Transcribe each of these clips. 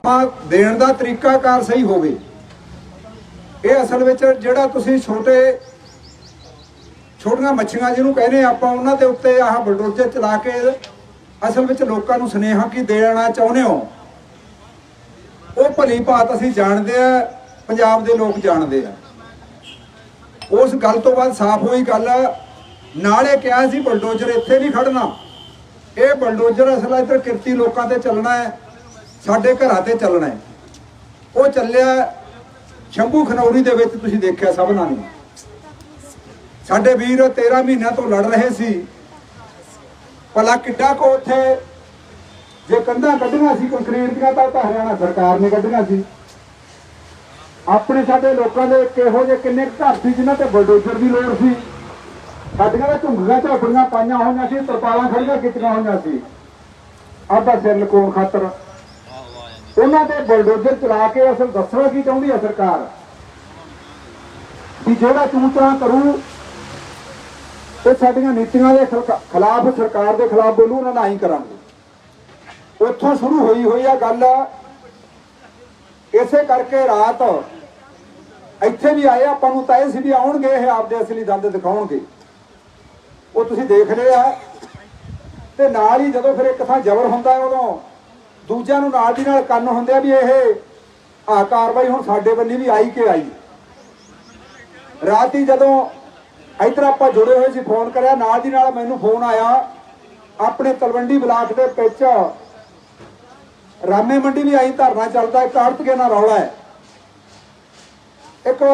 ਆਪਾਂ ਦੇਣ ਦਾ ਤਰੀਕਾਕਾਰ ਸਹੀ ਹੋਵੇ। ਇਹ ਅਸਲ ਵਿੱਚ ਜਿਹੜਾ ਤੁਸੀਂ ਛੋਟੇ, ਛੋਟੀਆਂ ਮੱਛੀਆਂ ਜਿਹਨੂੰ ਕਹਿੰਦੇ ਆਪਾਂ ਉਹਨਾਂ ਦੇ ਉੱਤੇ ਆਹ ਬਲਡੋਜ਼ਰ ਚਲਾ ਕੇ ਅਸਲ ਵਿੱਚ ਲੋਕਾਂ ਨੂੰ ਸੁਨੇਹਾ ਕੀ ਦੇਣਾ ਚਾਹੁੰਦੇ ਹੋ? ਉਹ ਭਲੀ ਭਾਤ ਅਸੀਂ ਜਾਣਦੇ ਆ, ਪੰਜਾਬ ਦੇ ਲੋਕ ਜਾਣਦੇ ਆ। ਉਸ ਗੱਲ ਤੋਂ ਬਾਅਦ ਸਾਫ਼ ਹੋਈ ਗੱਲ, ਨਾਲੇ ਕਿਹਾ ਸੀ ਬਲਡੋਜ਼ਰ ਇੱਥੇ ਨਹੀਂ ਖੜਨਾ ਇਹ ਬਲਡੋਜ਼ਰ ਅਸਲ ਇੱਧਰ ਕਿਰਤੀ ਲੋਕਾਂ ਤੇ ਚੱਲਣਾ ਹੈ। ਸਾਡੇ ਘਰਾਂ ਤੇ ਚੱਲਣਾ ਹੈ। ਉਹ ਚੱਲਿਆ ਸ਼ੰਭੂ ਖਨੌਰੀ ਦੇ ਵਿੱਚ ਤੁਸੀਂ ਦੇਖਿਆ ਸਭਨਾਂ ਨੇ। ਸਾਡੇ ਵੀਰ 13 ਮਹੀਨਿਆਂ ਤੋਂ ਲੜ ਰਹੇ ਸੀ। ਭਲਾ ਕਿੱਡਾ ਕੋ ਉੱਥੇ ਜੇ ਕੰਧਾਂ ਕੱਢੀਆਂ ਸੀ ਕੰਕਰੀਟ ਦੀਆਂ, ਤਾਂ ਉਹ ਤਾਂ ਹਰਿਆਣਾ ਸਰਕਾਰ ਨੇ ਕੱਢੀਆਂ ਸੀ। ਆਪਣੇ ਸਾਡੇ ਲੋਕਾਂ ਦੇ ਕਿਹੋ ਜਿਹੇ ਕਿੰਨੇ ਕੁ ਘਰ ਸੀ, ਜਿਨ੍ਹਾਂ ਤੇ ਬਲਡੋਜ਼ਰ ਦੀ ਲੋੜ ਸੀ। ਸਾਡੀਆਂ ਤਾਂ ਝੁੰਗੀਆਂ ਝੋਪੜੀਆਂ ਪਾਈਆਂ ਹੋਈਆਂ ਸੀ, ਤਰਪਾਲਾਂ ਖੜੀਆਂ ਕੀਤੀਆਂ ਹੋਈਆਂ ਸੀ। ਆਪਦਾ ਸਿਰ ਲਕੋਣ ਖਾਤਰ ਉਹਨਾਂ ਤੇ ਬਲਡੋਜ਼ਰ ਚਲਾ ਕੇ ਅਸਲ ਦੱਸਣਾ ਕੀ ਚਾਹੁੰਦੀ ਹੈ ਸਰਕਾਰ? ਕਿ ਜਿਹੜਾ ਚੂਚਰਾ ਕਰੂ, ਇਹ ਸਾਡੀਆਂ ਨੀਤੀਆਂ ਦੇ ਖਿਲਕ- ਖਿਲਾਫ ਸਰਕਾਰ ਦੇ ਖਿਲਾਫ ਬੋਲੂ, ਉਹਨਾਂ ਨਾਲ ਹੀ ਕਰਾਂਗੇ। ਉੱਥੋਂ ਸ਼ੁਰੂ ਹੋਈ ਹੋਈ ਆ ਗੱਲ। ਇਸੇ ਕਰਕੇ ਰਾਤ ਇੱਥੇ ਵੀ ਆਏ, ਆਪਾਂ ਨੂੰ ਤਾਂ ਇਹ ਸੀ ਵੀ ਆਉਣਗੇ, ਇਹ ਆਪਦੇ ਅਸਲੀ ਦੰਦ ਦਿਖਾਉਣਗੇ। ਉਹ ਤੁਸੀਂ ਦੇਖ ਲਿਆ। ਤੇ ਨਾਲ ਹੀ ਜਦੋਂ ਫਿਰ ਇੱਕ ਥਾਂ ਜ਼ਬਰ ਹੁੰਦਾ ਹੈ ਉਦੋਂ ਦੂਜਿਆਂ ਨੂੰ ਨਾਲ ਦੀ ਨਾਲ ਕੰਨ ਹੁੰਦੇ ਆ ਵੀ ਇਹ ਆਹ ਕਾਰਵਾਈ ਹੁਣ ਸਾਡੇ ਬੰਨੀ ਵੀ ਆਈ ਕਿ ਆਈ। ਰਾਤ ਹੀ ਜਦੋਂ ਇੱਧਰ ਆਪਾਂ ਜੁੜੇ ਹੋਏ ਸੀ, ਫੋਨ ਕਰਿਆ, ਨਾਲ ਦੀ ਨਾਲ ਮੈਨੂੰ ਫੋਨ ਆਇਆ, ਆਪਣੇ ਤਲਵੰਡੀ ਬਲਾਕ ਦੇ ਵਿੱਚ ਰਾਮੇ ਮੰਡੀ ਵੀ ਆਈ, ਧਰਨਾ ਚੱਲਦਾ, ਇੱਕ ਆੜਤਕੇ ਨਾਲ ਰੌਲਾ ਹੈ। ਇੱਕ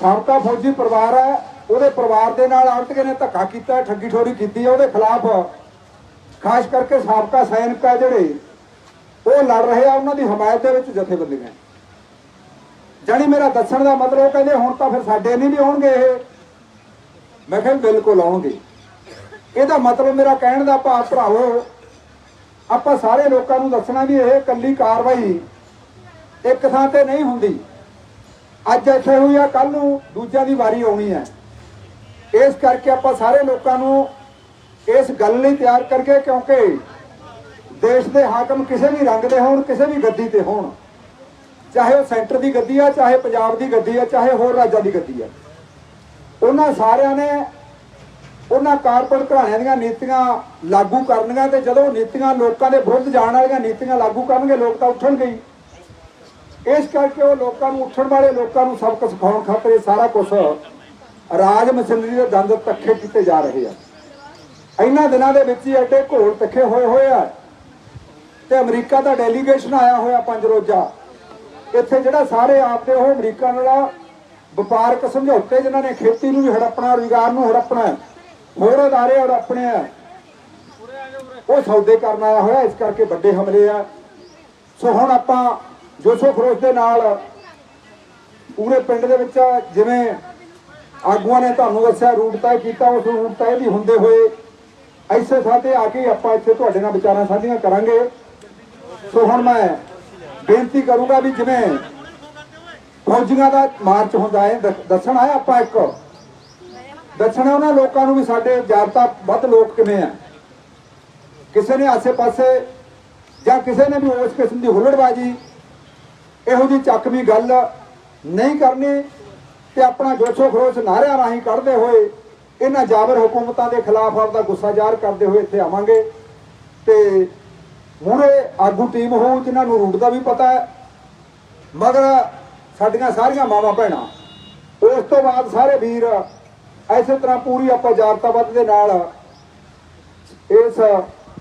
ਸਾਬਕਾ ਫੌਜੀ ਪਰਿਵਾਰ ਹੈ, ਉਹਦੇ ਪਰਿਵਾਰ ਦੇ ਨਾਲ ਆੜਤਕੇ ਨੇ ਧੱਕਾ ਕੀਤਾ, ਠੱਗੀ ਠੋਰੀ ਕੀਤੀ ਹੈ, ਉਹਦੇ ਖਿਲਾਫ ਖਾਸ ਕਰਕੇ ਸਾਬਕਾ ਸੈਨਿਕ ਹੈ ਜਿਹੜੇ ਉਹ ਲੜ ਰਹੇ ਆ, ਉਹਨਾਂ ਦੀ ਹਮਾਇਤ ਦੇ ਵਿੱਚ ਜਥੇਬੰਦੀਆਂ। ਜਾਣੀ ਮੇਰਾ ਦੱਸਣ ਦਾ ਮਤਲਬ ਉਹ ਕਹਿੰਦੇ, ਹੁਣ ਤਾਂ ਫਿਰ ਸਾਡੇ ਨਹੀਂ ਵੀ ਆਉਣਗੇ ਇਹ। ਮੈਂ ਕਿਹਾ ਬਿਲਕੁਲ ਆਉਣਗੇ। ਇਹਦਾ ਮਤਲਬ ਮੇਰਾ ਕਹਿਣ ਦਾ ਭਾਵ ਭਰਾਵੋ, ਆਪਾਂ ਸਾਰੇ ਲੋਕਾਂ ਨੂੰ ਦੱਸਣਾ ਵੀ ਇਹ ਕੱਲੀ ਕਾਰਵਾਈ ਇੱਕ ਥਾਂ ਤੇ ਨਹੀਂ ਹੁੰਦੀ। ਅੱਜ ਇੱਥੇ ਹੋਈ ਆ ਕੱਲ ਨੂੰ ਦੂਜਿਆਂ ਦੀ ਵਾਰੀ ਆਉਣੀ ਹੈ। ਇਸ ਕਰਕੇ ਆਪਾਂ ਸਾਰੇ ਲੋਕਾਂ ਨੂੰ ਇਸ ਗੱਲ ਲਈ ਤਿਆਰ ਕਰਕੇ, ਕਿਉਂਕਿ ਦੇਸ਼ ਦੇ ਹਾਕਮ ਕਿਸੇ ਵੀ ਰੰਗ ਦੇ ਹੋਣ, ਕਿਸੇ ਵੀ ਗੱਦੀ ਤੇ ਹੋਣ। ਚਾਹੇ ਉਹ ਸੈਂਟਰ ਦੀ ਗੱਦੀ ਆ, ਚਾਹੇ ਪੰਜਾਬ ਦੀ ਗੱਦੀ ਆ, ਚਾਹੇ ਹੋਰ ਰਾਜਾਂ ਦੀ ਗੱਦੀ ਆ। ਉਹਨਾਂ ਸਾਰਿਆਂ ਨੇ ਉਹਨਾਂ ਕਾਰਪੋਰੇਟ ਘਰਾਣਿਆਂ ਦੀਆਂ ਨੀਤੀਆਂ ਲਾਗੂ ਕਰਨੀਆਂ ਤੇ ਜਦੋਂ ਨੀਤੀਆਂ ਲੋਕਾਂ ਦੇ ਵਿਰੁੱਧ ਜਾਣ ਵਾਲੀਆਂ ਨੀਤੀਆਂ ਲਾਗੂ ਕਰਨਗੇ, ਲੋਕ ਤਾਂ ਉੱਠਣਗੇ ਹੀ। ਇਸ ਕਰਕੇ ਉਹ ਲੋਕਾਂ ਨੂੰ ਉੱਠਣ ਵਾਲੇ ਲੋਕਾਂ ਨੂੰ ਸਬਕ ਸਿਖਾਉਣ ਖਾਤਰ ਸਾਰਾ ਕੁਝ ਰਾਜ ਮਸ਼ੀਨਰੀ ਦੇ ਦੰਦ ਤੱਕੇ ਕੀਤੇ ਜਾ ਰਹੇ ਆ। ਇਹਨਾਂ ਦਿਨਾਂ ਦੇ ਵਿੱਚ ਹੀ ਐਡੇ ਘੋਲ ਤੱਕੇ ਹੋਏ ਹੋਏ ਆ। ਤੇ ਅਮਰੀਕਾ ਦਾ ਡੈਲੀਗੇਸ਼ਨ ਆਇਆ ਹੋਇਆ ਪੰਜ ਰੋਜ਼ਾ। ਇੱਥੇ ਜਿਹੜਾ ਸਾਰੇ ਆਪਦੇ ਉਹ ਅਮਰੀਕਾ ਨਾਲ ਵਪਾਰਕ ਸਮਝੌਤੇ ਜਿਨ੍ਹਾਂ ਨੇ ਖੇਤੀ ਨੂੰ ਵੀ ਹੜੱਪਣਾ, ਰੁਜ਼ਗਾਰ ਨੂੰ ਹੜੱਪਣਾ ਹੋਰ ਅਦਾਰੇ ਹੜੱਪਣੇ ਆ ਉਹ ਸੌਦੇ ਕਰਨ ਆਇਆ ਹੋਇਆ, ਇਸ ਕਰਕੇ ਵੱਡੇ ਹਮਲੇ ਆ। ਸੋ ਹੁਣ ਆਪਾਂ ਜੋਸ਼ੋ ਖਰੋਸ਼ ਦੇ ਨਾਲ ਪੂਰੇ ਪਿੰਡ ਦੇ ਵਿੱਚ ਜਿਵੇਂ ਆਗੂਆਂ ਨੇ ਤੁਹਾਨੂੰ ਦੱਸਿਆ, ਰੂਟ ਤੈਅ ਕੀਤਾ, ਉਸ ਰੂਟ ਤੈਅ ਵੀ ਹੁੰਦੇ ਹੋਏ, ਐਸੇ ਸਾਥੇ ਆ ਕੇ ਆਪਾਂ ਇੱਥੇ ਤੁਹਾਡੇ ਨਾਲ ਵਿਚਾਰਾਂ ਸਾਂਝੀਆਂ ਕਰਾਂਗੇ। ਸੋ ਹੁਣ ਮੈਂ ਬੇਨਤੀ ਕਰੂੰਗਾ ਵੀ ਜਿਵੇਂ ਫੌਜੀਆਂ ਦਾ ਮਾਰਚ ਹੁੰਦਾ ਹੈ ਦੱਸਣਾ ਹੈ ਆਪਾਂ ਇੱਕ। ਦੱਸਣਾ ਉਹਨਾਂ ਲੋਕਾਂ ਨੂੰ ਵੀ ਸਾਡੇ ਜਾਬਤਾ ਵੱਧ ਲੋਕ ਕਿਵੇਂ ਆ। ਕਿਸੇ ਨੇ ਆਸੇ-ਪਾਸੇ ਜਾਂ ਕਿਸੇ ਨੇ ਵੀ ਉਸ ਕਿਸਮ ਦੀ ਹੁੱਲੜਬਾਜੀ, ਇਹੋ ਜਿਹੀ ਚੱਕਵੀਂ ਗੱਲ ਨਹੀਂ ਕਰਨੀ ਤੇ ਆਪਣਾ ਜੋਸ਼ੋ ਖਰੋਸ਼ ਨਾਰਿਆਂ ਰਾਹੀਂ ਕੱਢਦੇ ਹੋਏ ਇਹਨਾਂ ਜਾਬਰ ਹਕੂਮਤਾਂ ਦੇ ਖਿਲਾਫ ਆਪਦਾ ਗੁੱਸਾ ਜ਼ਾਹਰ ਕਰਦੇ ਹੋਏ ਇੱਥੇ ਆਵਾਂਗੇ ਤੇ ਮੂਰੇ ਆਗੂ ਟੀਮ ਹੋਊ, ਜਿਨ੍ਹਾਂ ਨੂੰ ਰੂਟ ਦਾ ਵੀ ਪਤਾ ਹੈ। ਮਗਰ ਸਾਡੀਆਂ ਸਾਰੀਆਂ ਮਾਵਾਂ ਭੈਣਾਂ, ਉਸ ਤੋਂ ਬਾਅਦ ਸਾਰੇ ਵੀਰ ਐਸੇ ਤਰ੍ਹਾਂ ਪੂਰੀ ਆਪਾਂ ਜਾਬਤਾਬੱਧ ਦੇ ਨਾਲ ਇਸ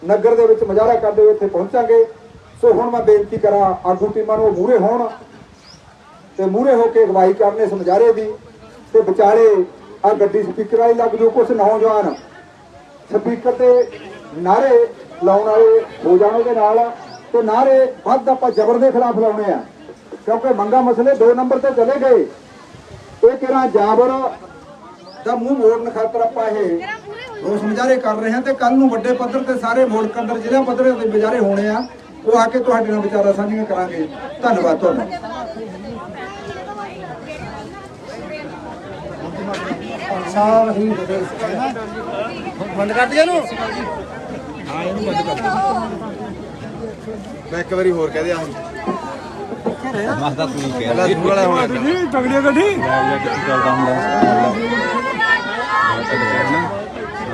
ਨਗਰ ਦੇ ਵਿੱਚ ਮਜ਼ਾਰਾ ਕਰਦੇ ਹੋਏ ਇੱਥੇ ਪਹੁੰਚਾਂਗੇ। ਸੋ ਹੁਣ ਮੈਂ ਬੇਨਤੀ ਕਰਾਂ, ਆਗੂ ਟੀਮਾਂ ਨੂੰ ਮੂਰੇ ਹੋਣ ਤੇ ਮੂਰੇ ਹੋ ਕੇ ਅਗਵਾਈ ਕਰਨੇ ਇਸ ਮਜ਼ਾਰੇ ਦੀ ਤੇ ਵਿਚਾਰੇ ਆ ਗੱਡੀ ਸਪੀਕਰ ਵਾਲੀ ਲੱਗ ਜੋ ਕੁਝ ਨੌਜਵਾਨ ਸਪੀਕਰ ਤੇ ਨਾਰੇ ਲਾਉਣ ਵਾਲੇ ਹੋ ਜਾਣ ਉਹਦੇ ਨਾਲ ਤੇ ਨਾਰੇ ਵੱਧ ਆਪਾਂ ਜ਼ਬਰ ਦੇ ਖਿਲਾਫ ਲਾਉਣੇ ਆ। ਕਿਉਂਕਿ ਮੰਗਾ ਮਸਲੇ 2 ਨੰਬਰ ਤੇ ਚਲੇ ਗਏ। ਇਹ ਕਿਹੜਾ ਜਾਬਰ ਦਾ ਮੂੰਹ ਮੋੜਨ ਖਾਤਰ ਆਪਾਂ ਇਹ ਰੋਸ ਮੁਜ਼ਾਹਰੇ ਕਰ ਰਹੇ ਹਾਂ ਤੇ ਕੱਲ ਨੂੰ ਵੱਡੇ ਪੱਧਰ ਤੇ ਸਾਰੇ ਮੁਲਕ ਅੰਦਰ ਜ਼ਿਲ੍ਹਾ ਪੱਧਰ ਤੇ ਮੁਜ਼ਾਹਰੇ ਹੋਣੇ ਆ। ਉਹ ਆ ਕੇ ਤੁਹਾਡੇ ਨਾਲ ਵਿਚਾਰਾ ਸਾਂਝੀਆਂ ਕਰਾਂਗੇ। ਧੰਨਵਾਦ ਤੁਹਾਨੂੰ ਸਾਲ ਹੀ ਬੰਦ ਕਰ ਦਿਆ ਨੂੰ ਮੈਂ ਇੱਕ ਵਾਰੀ ਹੋਰ ਕਹਦੇ ਆ ਹੁਣ ਮਾਤਾ ਤੂੰ ਹੀ ਕਹਿ ਰਿਹਾ ਤੂੰ ਵਾਲਾ ਹੋਣਾ ਤਗੜੀ ਗੱਡੀ ਚੱਲਦਾ ਹੁੰਦਾ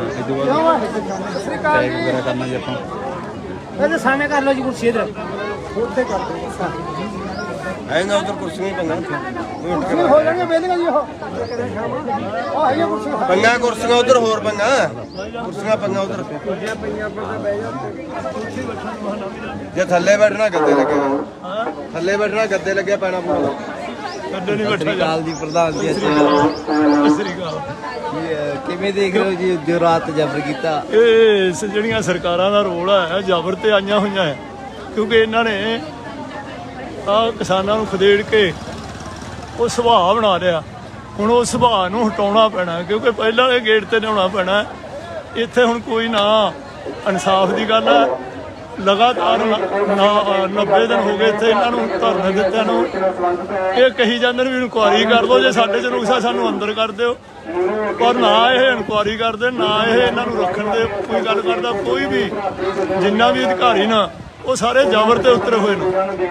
ਇਹ ਦੁਆ ਟੈਗ ਵਗੈਰਾ ਕਰਨਾ ਜੇ ਆਪਾਂ ਇਹਦੇ ਸਾਹਮਣੇ ਕਰ ਲਓ ਜੀ ਕੁਰਸੀ ਇਧਰ ਉੱਥੇ ਕਰਦੇ ਆਏਗਾ ਉਧਰ ਕੁਰਸੀਆਂ ਹੀ ਪੰਗਾ ਨਹੀਂ ਹੋ ਜਾਣਗੇ ਵੇਲੀਆਂ ਜੀ ਉਹ ਕੁਰਸੀ ਪੰਗਾ ਕੁਰਸੀਆਂ ਉਧਰ ਹੋਰ ਪੰਗਾ। ਕੁਰਸੀਆਂ ਪੰਗਾ ਉਧਰ। ਜੇ ਥੱਲੇ ਬੈਠਣਾ ਗੱਦੇ ਲੱਗਿਆ ਥੱਲੇ ਬੈਠਣਾ ਗੱਦੇ ਲੱਗਿਆ ਪੈਣਾ ਪੂਰਾ। ਕੱਢੇ ਨਹੀਂ ਬੈਠਾ ਕਾਲ ਦੀ ਪ੍ਰਧਾਨ ਜੀ ਸ੍ਰੀ ਅਕਾਲ। ਕਿਵੇਂ ਦੇਖ ਰਹੇ ਹੋ ਜੀ ਜੋ ਰਾਤ ਜਬਰ ਕੀਤਾ? ਇਹ ਜਿਹੜੀਆਂ ਸਰਕਾਰਾਂ ਦਾ ਰੋਲ ਹੈ ਜ਼ਬਰ ਤੇ ਆਈਆਂ ਹੋਈਆਂ ਹੈ ਕਿਉਂਕਿ ਇਹਨਾਂ ਨੇ ਆ ਕਿਸਾਨਾਂ ਨੂੰ ਖਦੇੜ ਕੇ ਉਹ ਸੁਭਾਅ ਬਣਾ ਲਿਆ। ਹੁਣ ਉਹ ਸੁਭਾਅ ਨੂੰ ਹਟਾਉਣਾ ਪੈਣਾ, ਕਿਉਂਕਿ ਪਹਿਲਾਂ ਵਾਲੇ ਗੇਟ ਤੇ ਲਿਆਉਣਾ ਪੈਣਾ। ਇੱਥੇ ਹੁਣ ਕੋਈ ਨਾ, ਇਨਸਾਫ ਦੀ ਗੱਲ ਹੈ। ਲਗਾਤਾਰ ਨ- 90 ਦਿਨ ਹੋ ਗਏ ਇੱਥੇ ਇਹਨਾਂ ਨੂੰ ਧਰਨੇ ਦਿੱਤਿਆਂ ਨੂੰ। ਇਹ ਕਹੀ ਜਾਂਦੇ ਨੇ ਵੀ ਇਨਕੁਆਰੀ ਕਰ ਲਓ, ਜੇ ਸਾਡੇ ਚ ਨੁਕਸਾ ਸਾਨੂੰ ਅੰਦਰ ਕਰ ਦਿਓ। ਪਰ ਨਾ ਇਹ ਇਨਕੁਆਰੀ ਕਰਦੇ, ਨਾ ਇਹ ਇਹਨਾਂ ਨੂੰ ਰੱਖਣ ਦੇ ਕੋਈ ਗੱਲ ਕਰਦਾ, ਕੋਈ ਵੀ, ਜਿੰਨਾ ਵੀ ਅਧਿਕਾਰੀ ਨਾ, ਉਹ ਸਾਰੇ ਜ਼ਬਰ ਤੇ ਉਤਰੇ ਹੋਏ ਨੇ।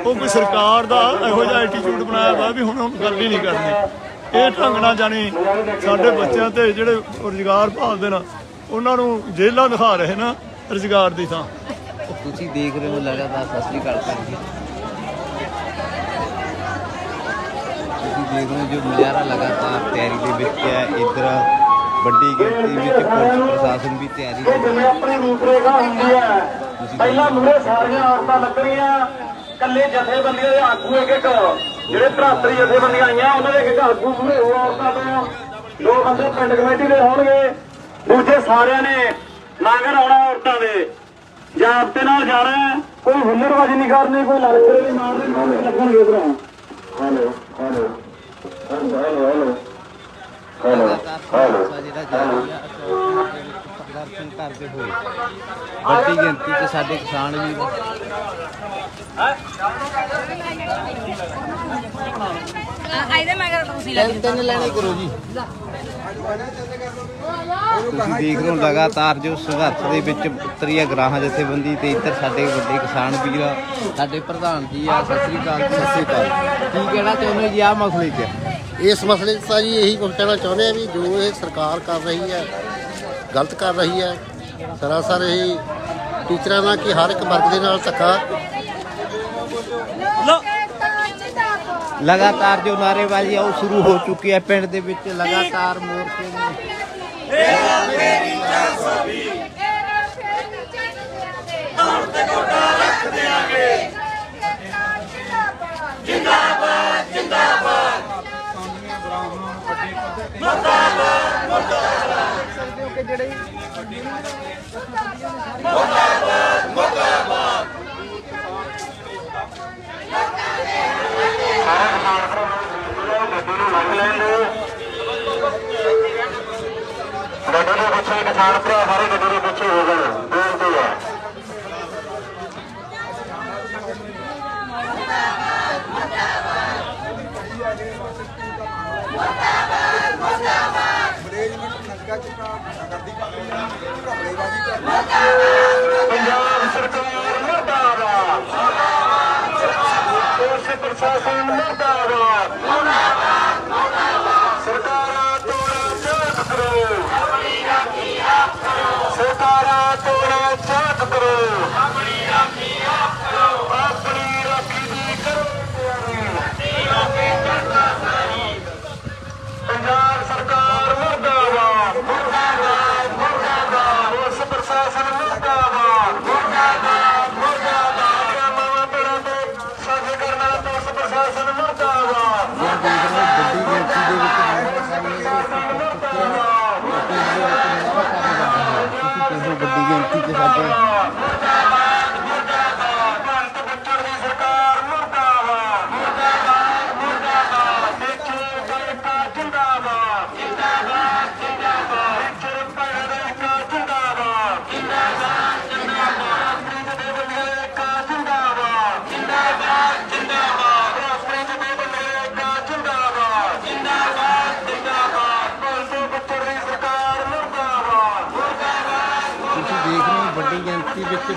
ਉਹ ਕੋਈ ਸਰਕਾਰ ਦਾ ਇਹੋ ਜਿਹਾ ਐਟੀਟਿਊਡ ਬਣਾਇਆ ਵਾ ਵੀ ਹੁਣ ਗੱਲ ਹੀ ਨਹੀਂ ਕਰਨੀ। ਇਹ ਢੰਗ ਨਾਲ ਜਾਣੀ ਸਾਡੇ ਬੱਚਿਆਂ ਤੇ ਜਿਹੜੇ ਰੁਜ਼ਗਾਰ ਭਾਲਦੇ ਨੇ ਉਹਨਾਂ ਨੂੰ ਜੇਲ੍ਹਾਂ ਦਿਖਾ ਰਹੇ ਨਾ ਰੁਜ਼ਗਾਰ ਦੀ ਥਾਂ। ਤੁਸੀਂ ਦੇਖ ਰਹੇ ਹੋ ਲਗਾਤਾਰ ਸਤਿ ਸ੍ਰੀ ਅਕਾਲ ਭੈਣ ਜੀ। ਤੁਸੀਂ ਦੇਖ ਰਹੇ ਹੋ ਜੋ ਨਜ਼ਾਰਾ ਲਗਾਤਾਰ ਤਿਆਰੀ ਦੇ ਵਿੱਚ ਹੈ ਇੱਧਰ ਵੱਡੀ ਗਿਣਤੀ ਵਿੱਚ ਪੁਲਿਸ ਪ੍ਰਸ਼ਾਸਨ ਵੀ ਤਿਆਰੀ ਦੇ ਵਿੱਚ ਜਿਵੇਂ ਆਪਣੀ ਰੂਪਰੇਖਾ ਹੁੰਦੀ ਹੈ। ਪਹਿਲਾਂ ਮੂਰੇ ਸਾਰੀਆਂ ਔਰਤਾਂ ਲੱਗਣੀਆਂ ਕੱਲੇ ਜਥੇਬੰਦੀਆਂ ਦੇ ਆਗੂ ਇੱਕ ਇੱਕ ਜਿਹੜੇ ਭਰਾਤਰੀ ਜਥੇਬੰਦੀਆਂ ਆਈਆਂ ਉਹਨਾਂ ਦੇ ਆਗੂ ਮੂਰੇ ਹੋ ਔਰਤਾਂ ਤੋਂ ਦੋ ਬੰਦੇ ਪਿੰਡ ਕਮੇਟੀ ਦੇ ਹੋਣਗੇ ਦੂਜੇ ਸਾਰਿਆਂ ਨੇ ਲਾਂਗਰ ਆਉਣਾ ਔਰਤਾਂ ਦੇ। ਜਾਬਤੇ ਨਾਲ ਜਾਣਾ ਹੈ। ਕੋਈ ਹੁਨਰਬਾਜ਼ੀ ਨਹੀਂ ਕਰਨੀ ਕੋਈ ਲੜਖੜੇ ਨਹੀਂ ਮਾਰਨੀ ਕੋਈ ਲੱਗਣਗੇ ਉਧਰੋਂ ਹੈਲੋ ਹੈਲੋ ਹੈਲੋ ਹੈਲੋ ਕਰਦੇ ਹੋਏ ਵੱਡੀ ਗਿਣਤੀ 'ਚ ਸਾਡੇ ਕਿਸਾਨ ਵੀ ਮਗਰ ਤੁਸੀਂ ਲੱਗ ਤਿੰਨ ਤਿੰਨ ਲੈਣੇ ਕਰੋ ਜੀ। ਤੁਸੀਂ ਦੇਖ ਰਹੇ ਹੋ ਲਗਾਤਾਰ ਜੋ ਸੰਘਰਸ਼ ਦੇ ਵਿੱਚ ਉਤਰੀ ਹੈ ਗਰਾਹਾਂ ਜਥੇਬੰਦੀ ਤੇ ਇੱਧਰ ਸਾਡੇ ਵੱਡੇ ਕਿਸਾਨ ਵੀਰ ਆ, ਸਾਡੇ ਪ੍ਰਧਾਨ ਜੀ ਆ ਸਤਿ ਸ੍ਰੀ ਅਕਾਲ ਸਤਿ ਸ੍ਰੀ ਅਕਾਲ। ਕੀ ਕਹਿਣਾ ਚਾਹੁੰਦੇ ਜੀ ਆ ਮਸਲੇ 'ਚ? ਇਸ ਮਸਲੇ 'ਚ ਤਾਂ ਜੀ ਇਹੀ ਕੁਝ ਕਹਿਣਾ ਚਾਹੁੰਦੇ ਆ ਵੀ ਜੋ ਇਹ ਸਰਕਾਰ ਕਰ ਰਹੀ ਹੈ ਗਲਤ ਕਰ ਰਹੀ ਹੈ ਸਰਾਸਰ ਇਹ ਟੀਚਰਾਂ ਨਾਲ ਕਿ ਹਰ ਇੱਕ ਵਰਗ ਦੇ ਨਾਲ ਧੱਕਾ ਲਗਾਤਾਰ ਜੋ ਨਾਰੇਬਾਜ਼ੀ ਆ ਉਹ ਸ਼ੁਰੂ ਹੋ ਚੁੱਕੀ ਹੈ ਪਿੰਡ ਦੇ ਵਿੱਚ ਲਗਾਤਾਰ ਮੋਰਚੇ ਨੇ। ਜਿੰਦਾਬਾਦ ਜਿੰਦਾਬਾਦ। ਗੱਡੀ ਦੇ ਪਿੱਛੇ ਕਿਸਾਨ ਭਰਾ ਸਾਰੇ ਗੱਡੀ ਦੇ ਪਿੱਛੇ ਹੋ ਗਏ ਬੇਨਤੀ ਹੈ ਪੰਜਾਬ ਸਰਕਾਰ ਮੁਰਦਾਬਾਦ ਪੁਲਿਸ ਪ੍ਰਸ਼ਾਸਨ ਮੁਰਦਾਬਾਦ। ਸਰਕਾਰਾਂ ਤੋੜਾ ਚਾਕ ਕਰੋ। ਸਰਕਾਰਾਂ ਤੋੜਾ ਚਾਕ ਕਰੋ ਆਪਣੀ ਰਾਖੀ ਆਪ ਕਰੋ ਆਪਣੀ ਰਾਖੀ ਦੀ ਕਰੋ ਤਿਆਰੀ ਪੰਜਾਬ ਸਰਕਾਰ ਮੁਰਦਾਬਾਦ ਮੁਰਦਾਬਾਦ ਮੁਰਦਾਬਾਦ ਪੁਲਿਸ ਪ੍ਰਸ਼ਾਸਨ ਮੁਰਦਾਬਾਦ ਮੁਰਦਾਬਾਦ ਮੁਰਦਾਬਾਦ ਮਾਵਾ ਪੇੜਾ ਤੇ ਸਾਥ ਕਰਨ ਵਾਲਾ ਪੁਲਿਸ ਪ੍ਰਸ਼ਾਸਨ ਮੁਰਦਾਬਾਦ ਵੱਡੀ ਗਿਣਤੀ ਦੇ ਵਿੱਚ ਤੁਸੀਂ ਵੱਡੀ ਗਿਣਤੀ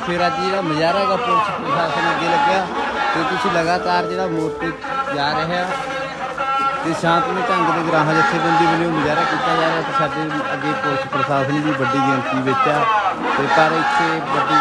ਫਿਰ ਅੱਜ ਜਿਹੜਾ ਨਜ਼ਾਰਾ ਹੈਗਾ ਪੁਲਿਸ ਪ੍ਰਸ਼ਾਸਨ ਅੱਗੇ ਲੱਗਿਆ ਤੇ ਤੁਸੀਂ ਲਗਾਤਾਰ ਜਿਹੜਾ ਮੋਰਚੇ ਜਾ ਰਹੇ ਆ ਤੇ ਸ਼ਾਂਤਮਈ ਢੰਗ ਦੇ ਗ੍ਰਾਹਾਂ ਜਥੇਬੰਦੀ ਵੱਲੋਂ ਮੁਜ਼ਾਹਰਾ ਕੀਤਾ ਜਾ ਰਿਹਾ ਤੇ ਸਾਡੇ ਅੱਗੇ ਪੁਲਿਸ ਪ੍ਰਸ਼ਾਸਨ ਵੀ ਵੱਡੀ ਗਿਣਤੀ ਵਿੱਚ ਆ ਤੇ ਪਰ ਇੱਥੇ ਵੱਡੀ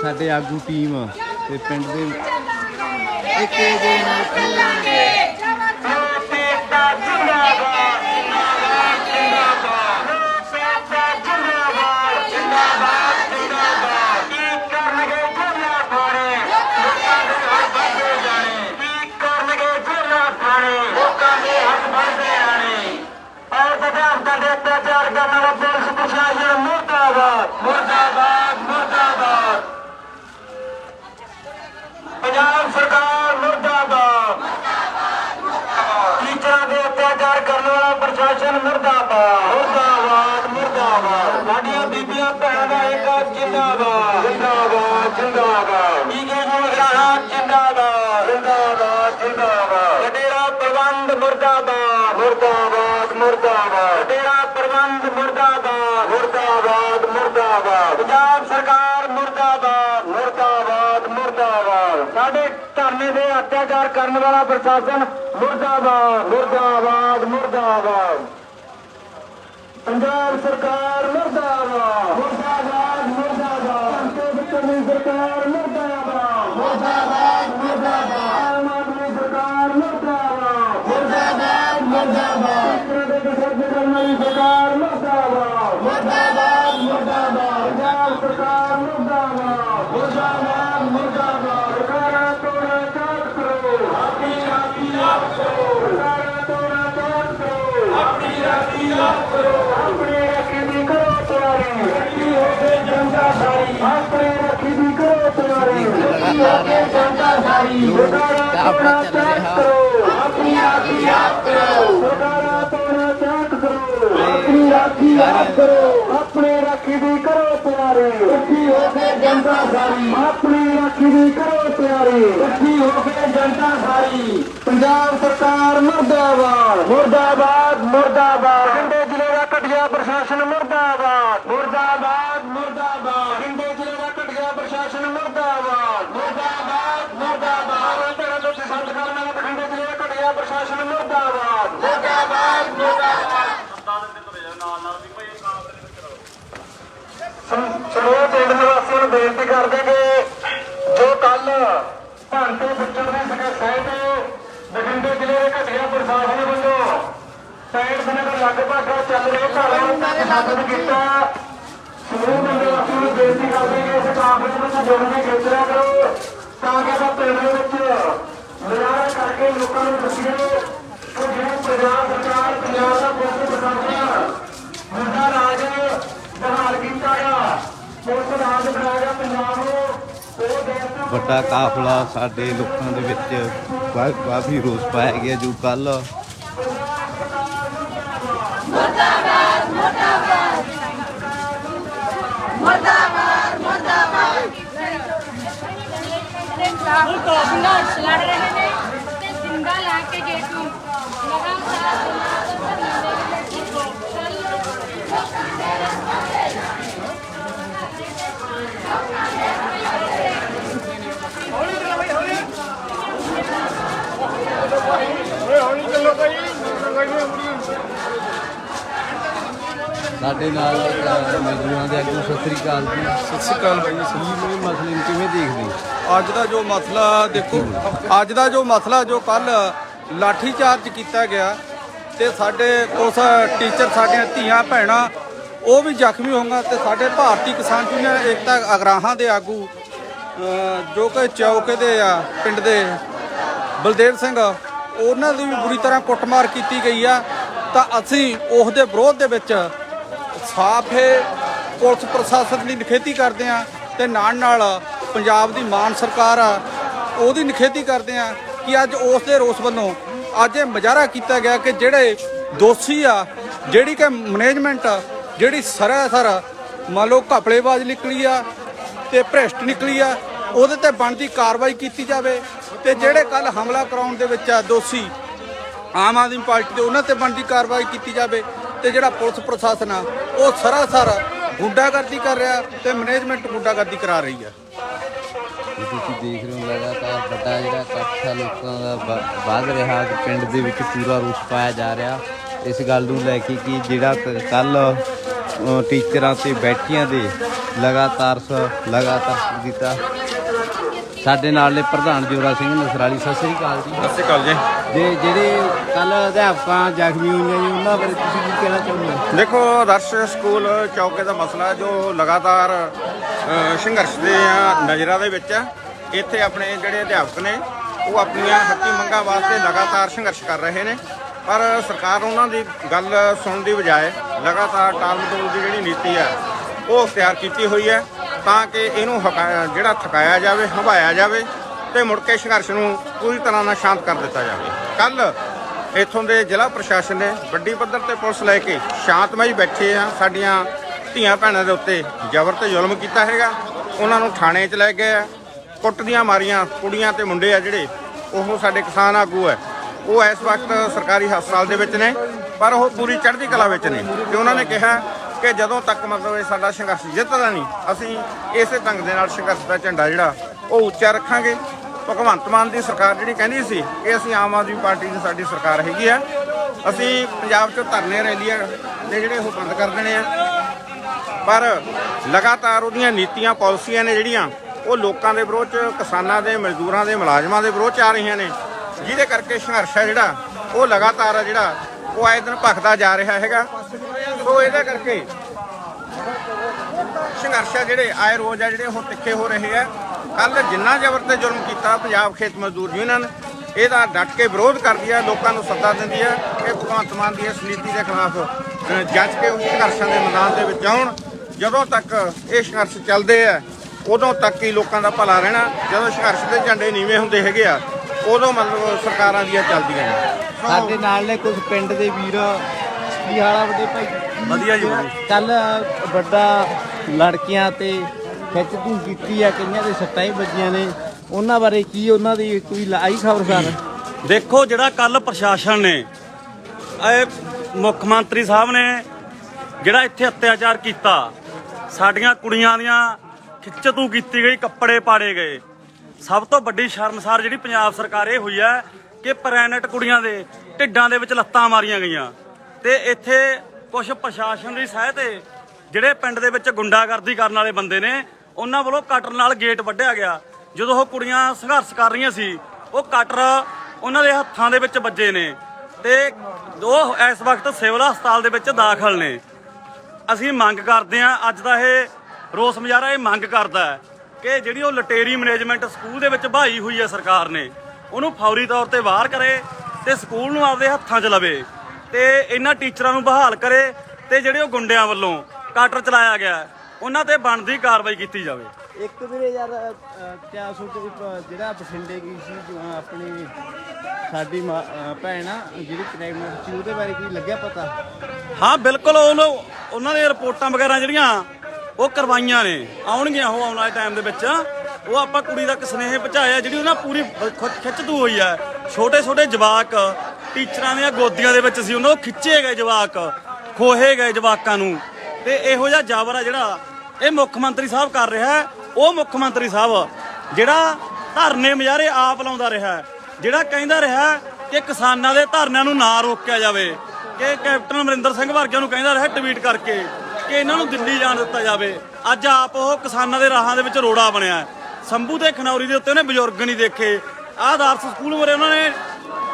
ਸਾਡੇ ਆਗੂ ਟੀਮ ਤੇ ਪਿੰਡ ਦੇ ਇੱਕ ਦੇ ਨਾਲ ਮੁਰਦਾਬਾਦ ਭੈਣਾਂ ਦਾ ਇੱਕ ਜਿੰਦਾਬਾਦ ਜਿੰਦਾਬਾਦ ਜਿੰਦਾਬਾਦ ਟੀਕੇ ਨੂੰ ਜਿੰਦਾਬਾਦ ਜਿੰਦਾਬਾਦ ਜਿੰਦਾਬਾਦ ਵਡੇਰਾ ਪ੍ਰਬੰਧ ਮੁਰਦਾਬਾਦ ਮੁਰਦਾਬਾਦ ਮੁਰਦਾਬਾਦ ਵਡੇਰਾ ਪ੍ਰਬੰਧ ਮੁਰਦਾਬਾਦ ਮੁਰਦਾਬਾਦ ਮੁਰਦਾਬਾਦ ਪੰਜਾਬ ਸਰਕਾਰ ਮੁਰਦਾਬਾਦ ਮੁਰਦਾਬਾਦ ਮੁਰਦਾਬਾਦ ਸਾਡੇ ਧਰਨੇ ਦੇ ਅਤਿਆਚਾਰ ਕਰਨ ਵਾਲਾ ਪ੍ਰਸ਼ਾਸਨ ਮੁਰਦਾਬਾਦ। ਮੁਰਦਾਬਾਦ ਮੁਰਦਾਬਾਦ। ਪੰਜਾਬ ਸਰਕਾਰ cantar. ਤੋੜਾ ਚਾਟ ਕਰੋ। ਆਪਣੀ ਰਾਖੀ ਆਪ ਕਰੋ। ਸਰਕਾਰਾਂ ਤੋੜਾ ਚਾਟ ਕਰੋ। ਆਪਣੀ ਰਾਖੀ ਆਪ ਕਰੋ। ਆਪਣੇ ਰੱਖੀ ਦੀ ਕਰੋ ਤਿਆਰੀ। ਰੱਖੀ ਹੋ ਕੇ ਜਨਤਾ ਸਾਰੀ। ਆਪਣੀ ਰਾਖੀ ਦੀ ਕਰੋ ਤਿਆਰੀ। ਰੱਖੀ ਹੋ ਕੇ ਜਨਤਾ ਸਾਰੀ। ਪੰਜਾਬ ਸਰਕਾਰ ਮੁਰਦਾਬਾਦ। ਮੁਰਦਾਬਾਦ। ਮੁਰਦਾਬਾਦ। ਜ਼ਿਲ੍ਹੇ ਦਾ ਘਟਿਆ ਪ੍ਰਸ਼ਾਸਨ ਮੁਰਦਾਬਾਦ। ਮੁਰਦਾਬਾਦ। ਮੁਰਦਾਬਾਦ ਬਠਿੰਡੇ ਜ਼ਿਲ੍ਹੇ ਦਾ ਘਟਿਆ ਪ੍ਰਸ਼ਾਸਨ ਮੁਰਦਾਬਾਦ ਮੁਰਦਾਬਾਦ ਮੁਰਦਾਬਾਦ ਤੇਰਾ ਤੋਂ ਸੰਤ ਕਰਨ ਵਾਲਾ ਬਠਿੰਡੇ ਜ਼ਿਲ੍ਹੇ ਦਾ ਘਟਿਆ ਪ੍ਰਸ਼ਾਸਨ ਮੁਰਦਾਬਾਦ ਮੁਰਦਾਬਾਦ ਪਿੰਡ ਨਿਵਾਸੀਆਂ ਨੂੰ ਬੇਨਤੀ ਕਰਦੇ ਕਿ ਜੋ ਕੱਲ ਭਾਂਤੇ ਬੁੱਚਣ ਦੇ ਸਕੇ ਸਹਿਤ ਬਠਿੰਡੇ ਜ਼ਿਲ੍ਹੇ ਦੇ ਘਟਿਆ ਪ੍ਰਸ਼ਾਸਨ ਵੱਲੋਂ ਪੈਂਟ ਨਗਰ ਲਗਭਗ ਚੱਲ ਰਹੇ ਘਰਾਂ ਨੂੰ ਸਥਾਪਿਤ ਕੀਤਾ। ਸਮੂਹ ਪਿੰਡ ਨਿਵਾਸੀਆਂ ਨੂੰ ਬੇਨਤੀ ਕਰਦੇ ਕਿ ਇਸ ਕਾਨਫਰੰਸ ਵਿੱਚ ਜੁੜਨ ਦੀ ਖੇਚਲਾ ਕਰੋ, ਤਾਂ ਕਿ ਆਪਾਂ ਪਿੰਡ ਦੇ ਵਿੱਚ ਮੁਜ਼ਾਹਰਾ ਕਰਕੇ ਲੋਕਾਂ ਨੂੰ ਦੱਸੀਏ ਵੱਡਾ ਕਾਫਲਾ ਸਾਡੇ ਲੋਕਾਂ ਦੇ ਵਿੱਚ ਕਾਫੀ ਰੋਸ ਪਾਇਆ ਗਿਆ ਜੋ ਕੱਲ ਮੁਰਦਾਬਾਦ ਮੁਰਦਾਬਾਦ। ਸੰਘਰਸ਼ ਲੜ ਰਹੇ ਨੇ ਤੇ ਸਾਡੇ ਨਾਲ ਮਜ਼ਦੂਰਾਂ ਦੇ ਆਗੂ ਸਤਿ ਸ੍ਰੀ ਅਕਾਲ ਜੀ ਸਤਿ ਸ਼੍ਰੀ ਅਕਾਲ ਬਾਈ ਜੀ ਇਹ ਮਸਲੇ ਨੂੰ ਕਿਵੇਂ ਦੇਖਦੇ? ਅੱਜ ਦਾ ਜੋ ਮਸਲਾ ਦੇਖੋ ਅੱਜ ਦਾ ਜੋ ਮਸਲਾ ਜੋ ਕੱਲ ਲਾਠੀ ਚਾਰਜ ਕੀਤਾ ਗਿਆ ਤੇ ਸਾਡੇ ਉਸ ਟੀਚਰ ਸਾਡੀਆਂ ਧੀਆਂ ਭੈਣਾਂ, ਉਹ ਵੀ ਜ਼ਖਮੀ ਹੋਈਆਂ ਤੇ ਸਾਡੇ ਭਾਰਤੀ ਕਿਸਾਨ ਯੂਨੀਅਨ ਏਕਤਾ ਅਗਰਾਹਾਂ ਦੇ ਆਗੂ ਜੋ ਕਿ ਚੌਕੇ ਦੇ ਆ, ਪਿੰਡ ਦੇ ਬਲਦੇਵ ਸਿੰਘ, ਉਹਨਾਂ ਦੀ ਵੀ ਬੁਰੀ ਤਰ੍ਹਾਂ ਕੁੱਟਮਾਰ ਕੀਤੀ ਗਈ ਆ। ਤਾਂ ਅਸੀਂ ਉਸ ਦੇ ਵਿਰੋਧ ਦੇ ਵਿੱਚ ਸਾਫ਼ ਪੁਲਿਸ ਪ੍ਰਸ਼ਾਸਨ ਦੀ ਨਿਖੇਧੀ ਕਰਦੇ ਆ ਤੇ ਨਾਲ ਨਾਲ ਪੰਜਾਬ ਦੀ ਮਾਨ ਸਰਕਾਰ ਆ, ਉਹਦੀ ਨਿਖੇਧੀ ਕਰਦੇ ਆ ਕਿ ਅੱਜ ਉਸ ਦੇ ਰੋਸ ਵੱਲੋਂ ਅੱਜ ਇਹ ਮੁਜ਼ਾਹਰਾ ਕੀਤਾ ਗਿਆ ਕਿ ਜਿਹੜੇ ਦੋਸ਼ੀ ਆ, ਜਿਹੜੀ ਕਿ ਮੈਨੇਜਮੈਂਟ ਆ, ਜਿਹੜੀ ਸਰਾਸਰ ਮੰਨ ਲਓ ਘਪਲੇਬਾਜ਼ ਨਿਕਲੀ ਆ ਤੇ ਭ੍ਰਿਸ਼ਟ ਨਿਕਲੀ ਆ, ਉਹਦੇ ਤੇ ਬਣਦੀ ਕਾਰਵਾਈ ਕੀਤੀ ਜਾਵੇ ਤੇ ਜਿਹੜੇ ਕੱਲ ਹਮਲਾ ਕਰਾਉਣ ਦੇ ਵਿੱਚ ਆ ਦੋਸ਼ੀ ਆਮ ਆਦਮੀ ਪਾਰਟੀ ਦੇ, ਉਹਨਾਂ ਤੇ ਬਣਦੀ ਕਾਰਵਾਈ ਕੀਤੀ ਜਾਵੇ ਤੇ ਜਿਹੜਾ ਪੁਲਿਸ ਪ੍ਰਸ਼ਾਸਨ ਆ, ਉਹ ਸਰਾਸਰ ਗੁੰਡਾਗਰਦੀ ਕਰ ਰਿਹਾ ਤੇ ਮੈਨੇਜਮੈਂਟ ਗੁੰਡਾਗਰਦੀ ਕਰਾ ਰਹੀ ਆ। ਤੁਸੀਂ ਦੇਖ ਰਹੇ ਹੋ ਵੱਡਾ ਜਿਹੜਾ ਇਕੱਠ ਲੋਕਾਂ ਦਾ ਵ- ਵੱਧ ਰਿਹਾ ਤੇ ਪਿੰਡ ਦੇ ਵਿੱਚ ਪੂਰਾ ਰੋਸ ਪਾਇਆ ਜਾ ਰਿਹਾ। ਇਸ ਗੱਲ ਨੂੰ ਲੈ ਕੇ ਕਿ ਜਿਹੜਾ ਕੱਲ ਟੀਚਰਾਂ ਤੇ ਬੈਠੀਆਂ ਦੇ ਲਗਾਤਾਰ ਸ- ਲਗਾਤਾਰ ਦਿੱਤਾ ਸਾਡੇ ਨਾਲ ਨੇ ਪ੍ਰਧਾਨ ਜੋਰਾ ਸਿੰਘ ਨਸਰਾਲੀ। ਸਤਿ ਸ੍ਰੀ ਅਕਾਲ ਜੀ। ਸਤਿ ਸ਼੍ਰੀ ਅਕਾਲ ਜੀ। ਦੇ ਜਿਹੜੇ ਕੱਲ ਅਧਿਆਪਕਾਂ ਜ਼ਖਮੀ ਹੋਈਆਂ ਜੀ ਉਹਨਾਂ ਬਾਰੇ ਤੁਸੀਂ ਕੀ ਕਹਿਣਾ ਚਾਹੁੰਦੇ ਹੋ? ਦੇਖੋ ਆਦਰਸ਼ ਸਕੂਲ ਚੌਕੇ ਦਾ ਮਸਲਾ ਜੋ ਲਗਾਤਾਰ ਅ, ਸੰਘਰਸ਼ ਦੇ ਆ ਨਜ਼ਰਾਂ ਦੇ ਵਿੱਚ ਆ। ਇੱਥੇ ਆਪਣੇ ਜਿਹੜੇ ਅਧਿਆਪਕ ਨੇ, ਉਹ ਆਪਣੀਆਂ ਹੱਕੀ ਮੰਗਾਂ ਵਾਸਤੇ ਲਗਾਤਾਰ ਸੰਘਰਸ਼ ਕਰ ਰਹੇ ਨੇ। ਪਰ ਸਰਕਾਰ ਉਹਨਾਂ ਦੀ ਗੱਲ ਸੁਣਨ ਦੀ ਬਜਾਏ ਲਗਾਤਾਰ ਟਾਲ-ਮਟੋਲ ਦੀ ਜਿਹੜੀ ਨੀਤੀ ਹੈ, ਉਹ ਅਖਤਿਆਰ ਕੀਤੀ ਹੋਈ ਹੈ ਤਾਂ ਕਿ ਇਹਨੂੰ ਹਕਾ- ਜਿਹੜਾ ਥਕਾਇਆ ਜਾਵੇ ਹਵਾਇਆ ਜਾਵੇ ਤੇ ਮੁੜ ਕੇ ਸੰਘਰਸ਼ ਨੂੰ ਪੂਰੀ ਤਰ੍ਹਾਂ ਨਾਲ ਸ਼ਾਂਤ ਕਰ ਦਿੱਤਾ ਜਾਵੇ। ਕੱਲ ਇੱਥੋਂ ਦੇ ਜ਼ਿਲ੍ਹਾ ਪ੍ਰਸ਼ਾਸਨ ਨੇ ਵੱਡੀ ਪੱਧਰ ਤੇ ਪੁਲਿਸ ਲੈ ਕੇ ਸ਼ਾਂਤਮਈ ਬੈਠੇ ਆ। ਸਾਡੀਆਂ ਧੀਆਂ ਭੈਣਾਂ ਦੇ ਉੱਤੇ ਜ਼ਬਰ ਤੇ ਜ਼ੁਲਮ ਕੀਤਾ ਹੈਗਾ। ਉਹਨਾਂ ਨੂੰ ਥਾਣੇ 'ਚ ਲੈ ਗਏ ਆ। ਕੁੱਟ ਦੀਆਂ ਮਾਰੀਆਂ ਕੁੜੀਆਂ ਤੇ ਮੁੰਡੇ ਆ ਜਿਹੜੇ, ਉਹ ਸਾਡੇ ਕਿਸਾਨ ਆਗੂ ਹੈ। ਉਹ ਇਸ ਵਕਤ ਸਰਕਾਰੀ ਹਸਪਤਾਲ ਦੇ ਵਿੱਚ ਨੇ, ਪਰ ਉਹ ਪੂਰੀ ਚੜ੍ਹਦੀ ਕਲਾ ਵਿੱਚ ਨੇ। ਤੇ ਉਹਨਾਂ ਨੇ ਕਿਹਾ ਕਿ ਜਦੋਂ ਤੱਕ ਮਤਲਬ ਇਹ ਸਾਡਾ ਸੰਘਰਸ਼ ਜਿੱਤਦਾ ਨਹੀਂ, ਅਸੀਂ ਇਸੇ ਢੰਗ ਦੇ ਨਾਲ ਸੰਘਰਸ਼ ਦਾ ਝੰਡਾ ਜਿਹੜਾ, ਉਹ ਉੱਚਾ ਰੱਖਾਂਗੇ। ਭਗਵੰਤ ਮਾਨ ਦੀ ਸਰਕਾਰ ਜਿਹੜੀ ਕਹਿੰਦੀ ਸੀ ਕਿ ਅਸੀਂ ਆਮ ਆਦਮੀ ਪਾਰਟੀ ਦੀ ਸਾਡੀ ਸਰਕਾਰ ਹੈਗੀ ਆ, ਅਸੀਂ ਪੰਜਾਬ 'ਚ ਧਰਨੇ ਰੈਲੀਆਂ ਦੇ ਜਿਹੜੇ ਉਹ ਬੰਦ ਕਰ ਦੇਣੇ ਆ। ਪਰ ਲਗਾਤਾਰ ਉਹਦੀਆਂ ਨੀਤੀਆਂ, ਪਾਲਿਸੀਆਂ ਨੇ ਜਿਹੜੀਆਂ ਉਹ ਲੋਕਾਂ ਦੇ ਵਿਰੋਧ 'ਚ ਕਿਸਾਨਾਂ ਦੇ ਮਜ਼ਦੂਰਾਂ ਦੇ ਮੁਲਾਜ਼ਮਾਂ ਦੇ ਵਿਰੋਧ 'ਚ ਆ ਰਹੀਆਂ ਨੇ। ਜਿਹਦੇ ਕਰਕੇ ਸੰਘਰਸ਼ ਹੈ ਜਿਹੜਾ ਉਹ ਲਗਾਤਾਰ ਆ ਜਿਹੜਾ ਉਹ ਆਏ ਦਿਨ ਭਖਦਾ ਜਾ ਰਿਹਾ ਹੈਗਾ। ਸੋ ਇਹਦੇ ਕਰਕੇ ਸੰਘਰਸ਼ ਆ ਜਿਹੜੇ ਆਏ ਰੋਜ਼ ਆ ਜਿਹੜੇ ਉਹ ਤਿੱਖੇ ਹੋ ਰਹੇ ਆ। ਕੱਲ ਜਿੰਨਾ ਜ਼ਬਰ ਤੇ ਜ਼ੁਲਮ ਕੀਤਾ ਪੰਜਾਬ ਖੇਤ ਮਜ਼ਦੂਰ ਯੂਨੀਅਨ ਇਹਦਾ ਡਟ ਕੇ ਵਿਰੋਧ ਕਰਦੀ ਆ ਲੋਕਾਂ ਨੂੰ ਸੱਦਾ ਦਿੰਦੀ ਆ ਕਿ ਭਗਵੰਤ ਮਾਨ ਦੀ ਇਸ ਨੀਤੀ ਦੇ ਖਿਲਾਫ ਅ, ਜੱਜ ਕੇ ਉਹ ਸੰਘਰਸ਼ਾਂ ਦੇ ਮੈਦਾਨ ਦੇ ਵਿੱਚ ਆਉਣ। ਜਦੋਂ ਤੱਕ ਇਹ ਸੰਘਰਸ਼ ਚੱਲਦੇ ਆ ਉਦੋਂ ਤੱਕ ਹੀ ਲੋਕਾਂ ਦਾ ਭਲਾ ਰਹਿਣਾ ਜਦੋਂ ਸੰਘਰਸ਼ ਦੇ ਝੰਡੇ ਨੀਵੇਂ ਹੁੰਦੇ ਹੈਗੇ ਆ ਉਦੋਂ ਮਤਲਬ ਸਰਕਾਰਾਂ ਦੀਆਂ ਚੱਲਦੀਆਂ ਨੇ। ਸਾਡੇ ਨਾਲ ਨੇ ਕੁਝ ਪਿੰਡ ਦੇ ਵੀਰ ਕੀ ਹਾਲਾ ਵੱਡੇ ਭਾਈ? ਵਧੀਆ ਜੀ ਕੱਲ ਵੱਡਾ ਲੜਕੀਆਂ ਤੇ ਖਿੱਚ ਤੂੰ ਕੀਤੀ ਆ ਕਈਆਂ ਦੇ ਸੱਟਾਂ ਹੀ ਵੱਜੀਆਂ ਨੇ। ਉਹਨਾਂ ਬਾਰੇ ਕੀ ਉਹਨਾਂ ਦੀ ਕੋਈ ਆਈ ਖਬਰ ਸਰ? ਦੇਖੋ ਜਿਹੜਾ ਕੱਲ ਪ੍ਰਸ਼ਾਸਨ ਨੇ ਇਹ ਮੁੱਖ ਮੰਤਰੀ ਸਾਹਿਬ ਨੇ ਜਿਹੜਾ ਇੱਥੇ ਅਤਿਆਚਾਰ ਕੀਤਾ ਸਾਡੀਆਂ ਕੁੜੀਆਂ ਦੀਆਂ ਖਿੱਚਤੂ ਕੀਤੀ ਗਈ, ਕੱਪੜੇ ਪਾੜੇ ਗਏ। ਸਭ ਤੋਂ ਵੱਡੀ ਸ਼ਰਮਸਾਰ ਜਿਹੜੀ ਪੰਜਾਬ ਸਰਕਾਰ ਇਹ ਹੋਈ ਹੈ ਕਿ ਪ੍ਰੈਨਟ ਕੁੜੀਆਂ ਦੇ ਢਿੱਡਾਂ ਦੇ ਵਿੱਚ ਲੱਤਾਂ ਮਾਰੀਆਂ ਗਈਆਂ। ਤੇ ਇੱਥੇ ਕੁਝ ਪ੍ਰਸ਼ਾਸਨ ਦੀ ਸਹਾਇ ਤੇ ਜਿਹੜੇ ਪਿੰਡ ਦੇ ਵਿੱਚ ਗੁੰਡਾਗਰਦੀ ਕਰਨ ਵਾਲੇ ਬੰਦੇ ਨੇ, ਉਹਨਾਂ ਵੱਲੋਂ ਕਟਰ ਨਾਲ ਗੇਟ ਵੱਢਿਆ ਗਿਆ। ਜਦੋਂ ਉਹ ਕੁੜੀਆਂ ਸੰਘਰਸ਼ ਕਰ ਰਹੀਆਂ ਸੀ, ਉਹ ਕਟਰ ਉਹਨਾਂ ਦੇ ਹੱਥਾਂ ਦੇ ਵਿੱਚ ਵੱਜੇ ਨੇ ਤੇ ਉਹ ਇਸ ਵਕਤ ਸਿਵਲ ਹਸਪਤਾਲ ਦੇ ਵਿੱਚ ਦਾਖਲ ਨੇ। ਅਸੀਂ ਮੰਗ ਕਰਦੇ ਹਾਂ ਅੱਜ ਦਾ ਇਹ ਰੋਸ ਮੁਜ਼ਾਹਰਾ ਇਹ ਮੰਗ ਕਰਦਾ ਹੈ ਕਿ ਜਿਹੜੀ ਉਹ ਲਟੇਰੀ ਮੈਨੇਜਮੈਂਟ ਸਕੂਲ ਦੇ ਵਿੱਚ ਬਹਾਈ ਹੋਈ ਹੈ ਸਰਕਾਰ ਨੇ ਉਹਨੂੰ ਫੌਰੀ ਤੌਰ ਤੇ ਬਾਹਰ ਕਰੇ ਤੇ ਸਕੂਲ ਨੂੰ ਆਪਦੇ ਹੱਥਾਂ 'ਚ ਲਵੇ ਤੇ ਇਹਨਾਂ ਟੀਚਰਾਂ ਨੂੰ ਬਹਾਲ ਕਰੇ ਤੇ ਜਿਹੜੇ ਉਹ ਗੁੰਡਿਆਂ ਵੱਲੋਂ ਕਾਟਰ ਚਲਾਇਆ ਗਿਆ ਉਹਨਾਂ ਤੇ ਬਣਦੀ ਕਾਰਵਾਈ ਕੀਤੀ ਜਾਵੇ। ਇੱਕ ਵੀਰੇ ਯਾਰ ਕਿਆ ਸੋਚ ਜਿਹੜਾ ਬਠਿੰਡੇ ਗਈ ਸੀ ਆਪਣੀ ਸਾਡੀ ਭੈਣ ਆ ਜਿਹੜੀ ਪ੍ਰੈਗਨੈਂਟ ਸੀ ਉਹਦੇ ਬਾਰੇ ਕੋਈ ਲੱਗਿਆ ਪਤਾ? ਹਾਂ ਬਿਲਕੁਲ ਉਹਨੂੰ ਦੀਆਂ ਰਿਪੋਰਟਾਂ ਵਗੈਰਾ ਜਿਹੜੀਆਂ ਉਹ ਕਰਵਾਈਆਂ ਨੇ, ਆਉਣਗੀਆਂ ਉਹ ਆਉਣ ਵਾਲੇ ਟਾਈਮ ਦੇ ਵਿੱਚ। ਉਹ ਆਪਾਂ ਕੁੜੀ ਤੱਕ ਸੁਨੇਹੇ ਪਹੁੰਚਾਇਆ, ਜਿਹੜੀ ਉਹਨਾਂ ਪੂਰੀ ਖ- ਖਿੱਚਤੂ ਹੋਈ ਹੈ ਛੋਟੇ ਛੋਟੇ ਜਵਾਕ, ਟੀਚਰਾਂ ਦੀਆਂ ਗੋਦੀਆਂ ਦੇ ਵਿੱਚ ਸੀ ਉਹਨਾਂ ਨੂੰ ਖਿੱਚੇ ਗਏ ਜਵਾਕ, ਖੋਹੇ ਗਏ ਜਵਾਕਾਂ ਨੂੰ। ਤੇ ਇਹੋ ਜਿਹਾ ਜਾਬਰ ਆ ਜਿਹੜਾ ਇਹ ਮੁੱਖ ਮੰਤਰੀ ਸਾਹਿਬ ਕਰ ਰਿਹਾ ਉਹ ਮੁੱਖ ਮੰਤਰੀ ਸਾਹਿਬ, ਜਿਹੜਾ ਧਰਨੇ ਮੁਜ਼ਾਹਰੇ ਆਪ ਲਾਉਂਦਾ ਰਿਹਾ ਜਿਹੜਾ ਕਹਿੰਦਾ ਰਿਹਾ ਕਿ ਕਿਸਾਨਾਂ ਦੇ ਧਰਨਿਆਂ ਨੂੰ ਨਾ ਰੋਕਿਆ ਜਾਵੇ, ਕਿ ਕੈਪਟਨ ਅਮਰਿੰਦਰ ਸਿੰਘ ਵਰਗਿਆਂ ਨੂੰ ਕਹਿੰਦਾ ਰਿਹਾ ਟਵੀਟ ਕਰਕੇ। ਕਿ ਇਹਨਾਂ ਨੂੰ ਦਿੱਲੀ ਜਾਣ ਦਿੱਤਾ ਜਾਵੇ। ਅੱਜ ਆਪ ਉਹ ਕਿਸਾਨਾਂ ਦੇ ਰਾਹਾਂ ਦੇ ਵਿੱਚ ਰੋੜਾ ਬਣਿਆ ਸੰਭੂ ਤੇ ਖਨੌਰੀ ਦੇ ਉੱਤੇ ਉਹਨੇ ਬਜ਼ੁਰਗ ਨਹੀਂ ਦੇਖੇ। ਆਹ ਆਦਰਸ਼ ਸਕੂਲ ਮਰੇ ਉਹਨਾਂ ਨੇ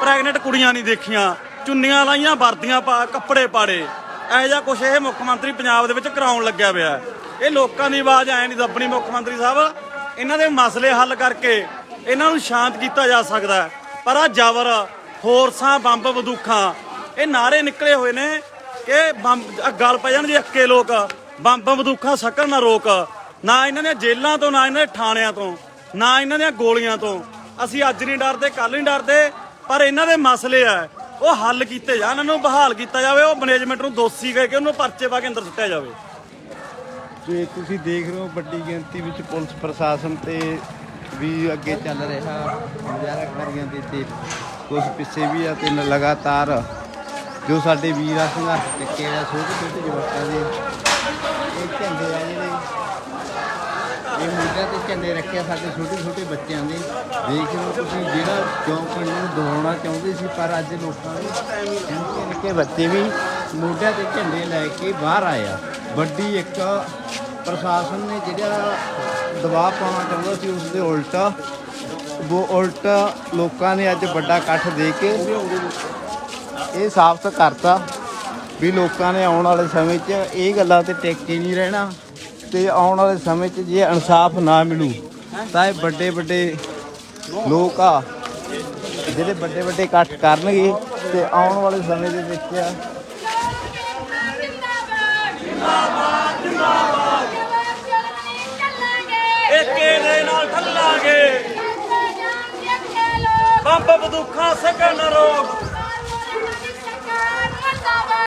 ਪ੍ਰੈਗਨੈਂਟ ਕੁੜੀਆਂ ਨਹੀਂ ਦੇਖੀਆਂ। ਚੁੰਨੀਆਂ ਲਾਈਆਂ, ਵਰਦੀਆਂ ਪਾ, ਕੱਪੜੇ ਪਾੜੇ। ਇਹੋ ਜਿਹਾ ਕੁਛ ਇਹ ਮੁੱਖ ਮੰਤਰੀ ਪੰਜਾਬ ਦੇ ਵਿੱਚ ਕਰਾਉਣ ਲੱਗਿਆ ਪਿਆ ਇਹ ਲੋਕਾਂ ਦੀ ਆਵਾਜ਼ ਐ ਨਹੀਂ ਦੱਬਣੀ ਮੁੱਖ ਮੰਤਰੀ ਸਾਹਿਬ। ਇਹਨਾਂ ਦੇ ਮਸਲੇ ਹੱਲ ਕਰਕੇ ਇਹਨਾਂ ਨੂੰ ਸ਼ਾਂਤ ਕੀਤਾ ਜਾ ਸਕਦਾ ਪਰ ਆ ਜ਼ਬਰ ਫੋਰਸਾਂ ਬੰਬ ਬੰਦੂਖਾਂ ਇਹ ਨਾਰੇ ਨਿਕਲੇ ਹੋਏ ਨੇ। ਕਿ ਬੰਬ, ਆਹ ਗੱਲ ਪੈ ਜਾਣ ਜੀ ਅੱਕੇ ਲੋਕ। ਬੰਬ ਬੰਦੂਕਾਂ ਸਕਣ ਨਾ ਰੋਕ। ਨਾ ਇਹਨਾਂ ਦੀਆਂ ਜੇਲ੍ਹਾਂ ਤੋਂ, ਨਾ ਇਹਨਾਂ ਦੇ ਥਾਣਿਆਂ ਤੋਂ, ਨਾ ਇਹਨਾਂ ਦੀਆਂ ਗੋਲੀਆਂ ਤੋਂ। ਅਸੀਂ ਅੱਜ ਨਹੀਂ ਡਰਦੇ ਕੱਲ ਨਹੀਂ ਡਰਦੇ, ਪਰ ਇਹਨਾਂ ਦੇ ਮਸਲੇ ਆ। ਉਹ ਹੱਲ ਕੀਤੇ ਜਾਣ, ਇਹਨਾਂ ਨੂੰ ਬਹਾਲ ਕੀਤਾ ਜਾਵੇ, ਉਹ ਮੈਨੇਜਮੈਂਟ ਨੂੰ ਦੋਸ਼ੀ ਕਹਿ ਕੇ ਉਹਨੂੰ ਪਰਚੇ ਪਾ ਕੇ ਅੰਦਰ ਸੁੱਟਿਆ ਜਾਵੇ। ਜੇ ਤੁਸੀਂ ਦੇਖ ਰਹੇ ਹੋ, ਵੱਡੀ ਗਿਣਤੀ ਵਿੱਚ ਪੁਲਿਸ ਪ੍ਰਸ਼ਾਸਨ ਤੇ ਵੀ ਅੱਗੇ ਚੱਲ ਰਿਹਾ। ਮੁਜ਼ਾਹਰਾ ਕਰੀਆਂ ਦੇ ਤੇ ਕੁਝ ਪਿੱਛੇ ਵੀ ਆ ਤੇ ਲਗਾਤਾਰ ਜੋ ਸਾਡੇ ਵੀਰ ਆ, ਸੰਘਰਸ਼ ਚੱਕੇ ਆ, ਛੋਟੇ ਛੋਟੇ ਜਵਾਕਾਂ ਦੇ। ਇਹ ਝੰਡੇ ਆ ਜਿਹੜੇ। ਇਹ ਮੁੱਦਿਆਂ ਤੇ ਝੰਡੇ ਰੱਖਿਆ ਸਾਡੇ ਛੋਟੇ ਛੋਟੇ ਬੱਚਿਆਂ ਦੇ। ਦੇਖ ਲਓ ਤੁਸੀਂ ਜਿਹੜਾ ਚੌਂਕ ਨੂੰ ਦਵਾਉਣਾ ਚਾਹੁੰਦੇ ਸੀ, ਪਰ ਅੱਜ ਲੋਕਾਂ ਨੇ ਨਿੱਕੇ ਨਿੱਕੇ ਬੱਚੇ ਵੀ ਮੋਢਿਆਂ ਤੇ ਝੰਡੇ ਲੈ ਕੇ ਬਾਹਰ ਆਏ ਆ। ਵੱਡੀ ਇੱਕ ਪ੍ਰਸ਼ਾਸਨ ਨੇ ਜਿਹੜਾ ਦਬਾਅ ਪਾਉਣਾ ਚਾਹੁੰਦਾ ਸੀ, ਉਸ ਦੇ ਉਲਟਾ। ਉਹ ਉਲਟਾ ਲੋਕਾਂ ਨੇ ਅੱਜ ਵੱਡਾ ਇਕੱਠ ਦੇ ਕੇ ਇਹ ਸਾਬਤ ਕਰਤਾ ਵੀ ਲੋਕਾਂ ਨੇ ਆਉਣ ਵਾਲੇ ਸਮੇਂ 'ਚ ਇਹ ਗੱਲਾਂ ਤੇ ਟਿਕ ਕੇ ਨਹੀਂ ਰਹਿਣਾ ਤੇ ਆਉਣ ਵਾਲੇ ਸਮੇਂ 'ਚ ਜੇ ਇਨਸਾਫ ਨਾ ਮਿਲੂ ਤਾਂ ਇਹ ਵੱਡੇ ਵੱਡੇ ਲੋਕ ਆ ਜਿਹੜੇ ਵੱਡੇ ਵੱਡੇ ਇਕੱਠ ਕਰਨਗੇ ਤੇ ਆਉਣ ਵਾਲੇ ਸਮੇਂ ਦੇ ਵਿੱਚ ਜਿੰਦਾਬਾਦ ਜਿੰਦਾਬਾਦ ਚੱਲਾਂਗੇ ਏਕੇ ਦੇ ਨਾਲ ਠੱਲਾਂਗੇ। ਜਾਨ ਦੇ ਖੇਲੋ ਬੰਬ ਬਦੂਖਾਂ ਸਕਣ ਰੋਕ।